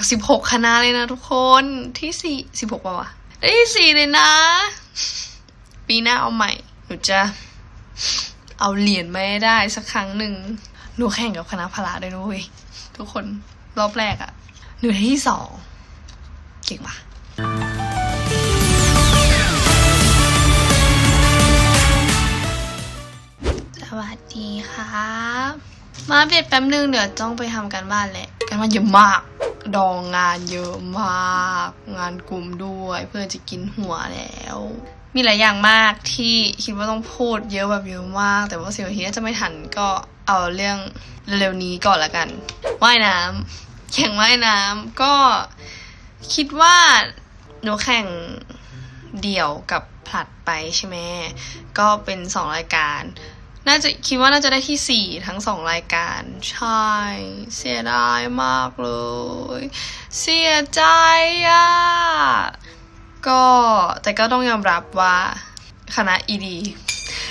จากสิบหกคณะเลยนะทุกคนที่สี่สิบหกป่าวะได้ที่สี่เลยนะ ปีหน้าเอาใหม่ หนูจะเอาเหรียญมาให้ได้สักครั้งหนึ่งหนูแข่งกับคณะพละด้วยนะเว้ยทุกคนรอบแรกอะหนูได้ที่สองเก่งปะสวัสดีครับ มาอัปเดแป๊บนึงเดี๋ยวต้องไปทำกันบ้านแหละกันบ้านเยอะมาก ดองงานเยอะมาก งานกลุ่มด้วยเพื่อจะกินหัวแล้ว มีหลายอย่างมากที่คิดว่าต้องพูดเยอะแบบเยอะมาก แต่ว่าสิบนาทีน่าจะไม่ทันก็เอาเรื่องเร็วๆนี้ก่อนละกันว่ายน้ำแข่งว่ายน้ำก็คิดว่าหนูแข่งเดี่ยวกับผลัดไปใช่ไหมก็เป็นสองรายการ น่าจะคิดว่าน่าจะได้ที่สี่ทั้งสองรายการ ใช่ เสียดายมากเลย เสียใจอะก็แต่ก็ต้องยอมรับว่าคณะ ED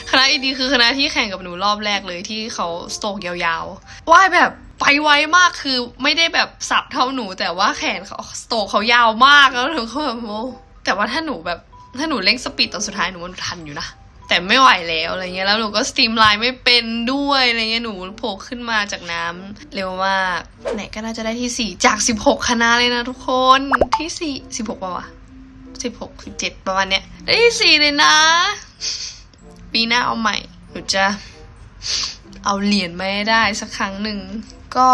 คณะ ED คือคณะที่แข่งกับหนูรอบแรกเลยที่เขาสโตกยาวๆว่ายแบบไปไวมากคือไม่ได้แบบสับเท่าหนู แต่ว่าแขนเขาสโตกเขายาวมากแล้วหนูก็แบบโอ้แต่ว่าถ้าหนูแบบถ้าหนูเร่งสปีดตอนสุดท้ายหนูมันทันอยู่นะ แต่ไม่ไหวแล้วอะไรเงี้ยแล้วหนูก็สตรีมไลน์ไม่เป็นด้วยอะไรเงี้ยหนูโผล่ขึ้นมาจากน้ำเร็วมากไหนก็น่าจะได้ที่สี่จากสิบหกคณะเลยนะทุกคนที่สี่สิบหกป่าวะสิบหกสิบเจ็ดประมาณเนี้ยได้ที่สี่เลยนะ ปีหน้าเอาใหม่ หนูจะเอาเหรียญมาให้ได้สักครั้งหนึ่ง ก็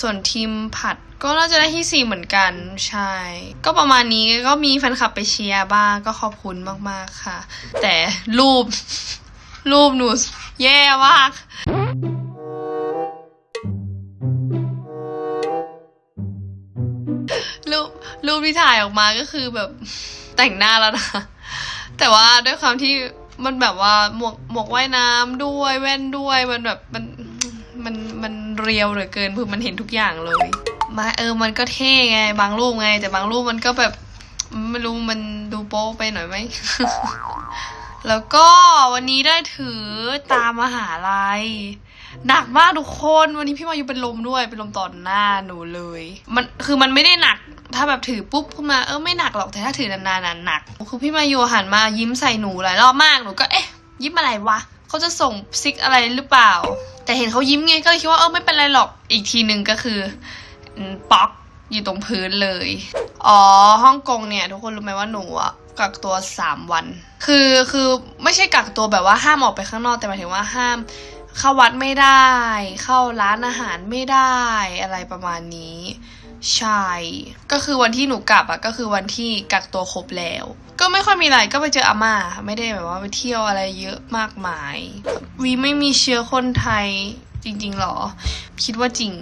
ส่วนทีมผัด ก็น่าจะได้ที่สี่เหมือนกัน ใช่ ก็ประมาณนี้ก็มีแฟนคลับไปเชียร์บ้างก็ขอบคุณมากๆค่ะ แต่รูป รูปหนูแย่มากรูปรูปที่ถ่ายออกมาก็คือแบบแต่งหน้าแล้วนะ แต่ว่าด้วยความที่มันแบบว่าหมวกหมวกว่ายน้ำด้วยแว่นด้วยมันแบบมันมันมันเรียวเหลือเกินคือมันเห็นทุกอย่างเลย มาเออมันก็เท่ไง บางรูปไง แต่บางรูปมันก็แบบไม่รู้มันดูโป๊ไปหน่อยไหม แล้วก็วันนี้ได้ถือตามมหาลัยหนักมากทุกคนวันนี้พี่มายุเป็นลมด้วยเป็นลมต่อหน้าหนูเลย มันคือมันไม่ได้หนักถ้าแบบถือปุ๊บขึ้นมาเออไม่หนักหรอกแต่ถ้าถือนานๆน่ะหนักคือพี่มายุหันมายิ้มใส่หนูหลายรอบมากหนูก็เอ๊ะ ยิ้มอะไรวะเขาจะส่งซิกอะไรหรือเปล่า แต่เห็นเขายิ้มไงก็เลยคิดว่าเออไม่เป็นไรหรอกอีกทีหนึ่งก็คือ ป๊อกอยู่ตรงพื้นเลย อ๋อฮ่องกงเนี่ย ทุกคนรู้ไหมว่าหนูอะกักตัวสามวัน คือคือไม่ใช่กักตัวแบบว่าห้ามออกไปข้างนอกแต่หมายถึงว่าห้ามเข้าวัดไม่ได้ เข้าร้านอาหารไม่ได้อะไรประมาณนี้ใช่ก็คือวันที่หนูกลับอะก็คือวันที่กักตัวครบแล้ว ก็ไม่ค่อยมีอะไรก็ไปเจออาม่าไม่ได้แบบว่าไปเที่ยวอะไรเยอะมากมายวีไม่มีเชื้อคนไทยจริงๆหรอ คิดว่าจริง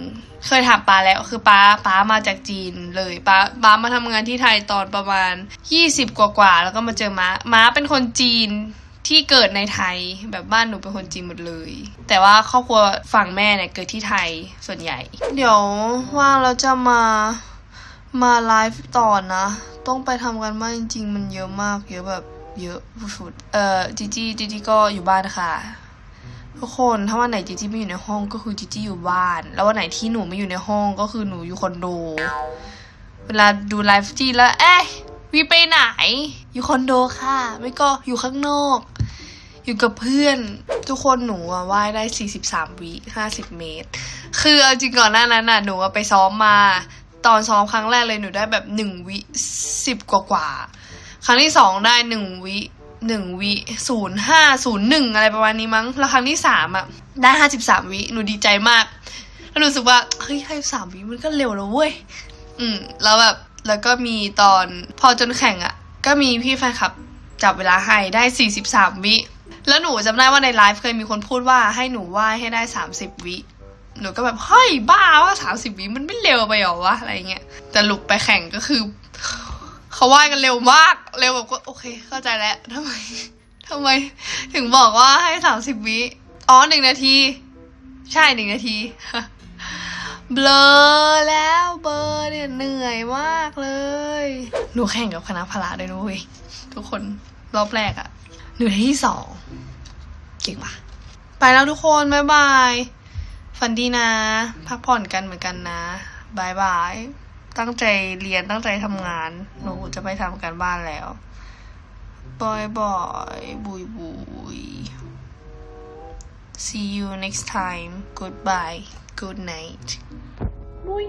เคยถามป้าแล้วคือป้าป้ามาจากจีนเลยป้าป้ามาทำงานที่ไทยตอนประมาณยี่สิบกว่าๆแล้วก็มาเจอม้าม้าเป็นคนจีนที่เกิดในไทยแบบบ้านหนูเป็นคนจีนหมดเลย แต่ว่าครอบครัวฝั่งแม่เนี่ยเกิดที่ไทยส่วนใหญ่ เดี๋ยวว่างเราจะมามาไลฟ์ต่อนะ ต้องไปทำกันบ้านจริง ๆ มันเยอะมาก เยอะแบบเยอะสุดๆเอ่อจีจีจีจีก็อยู่บ้านค่ะ ทุกคนถ้าวันไหนจีจีไม่อยู่ในห้องก็คือจีจีอยู่บ้าน แล้ววันไหนที่หนูไม่อยู่ในห้องก็คือหนูอยู่คอนโด เวลาดูไลฟ์จีแล้วเอ๊ะวีไปไหน อยู่คอนโดค่ะ ไม่ก็อยู่ข้างนอก อยู่กับเพื่อน ทุกคนหนูอะว่ายได้ 43 วิ50 เมตร คือเอาจริงก่อนหน้านั้นน่ะหนูไปซ้อมมา ตอนซ้อมครั้งแรกเลยหนูได้แบบ1วิ10 กว่ากว่าครั้งที่2ได้1วิ 1วิ0 5 0 1อะไรประมาณนี้มั้ง แล้วครั้งที่3อะได้53วิหนูดีใจมากแล้วหนูรู้สึกว่าเฮ้ย53วิมันก็เร็วแล้วเว้ยอืม แล้วแบบแล้วก็มีตอนพอจนแข่งอะ่ะ ก็มีพี่แฟนคลับจับเวลาให้ได้43วิแล้วหนูจำได้ว่าในไลฟ์เคยมีคนพูดว่าให้หนูว่ายให้ได้30วิหนูก็แบบเฮ้ยบ้าว่า30วิมันไม่เร็วไปหรอวะอะไรเงี้ยแต่ลุกไปแข่งก็คือ เขาว่ายกันเร็วมาก เร็วแบบก็โอเค เข้าใจแล้วทำไมทำไม ถึงบอกว่าให้30วิอ๋อหนึ่งนาที ใช่หนึ่งนาทีเบลอแล้วเบลอเนี่ยเหนื่อยมากเลย หนูแข่งกับคณะพละด้วยนุ้ยทุกคนรอบแรกอะหนูที่สองเก่งปะไปแล้วทุกคน บ๊ายบาย ฝันดีนะ พักผ่อนกันเหมือนกันนะบายบาย ตั้งใจเรียนตั้งใจทำงาน หนูจะไปทำการบ้านแล้วบอยบอยบุยบุย see you next time goodbye good night บุย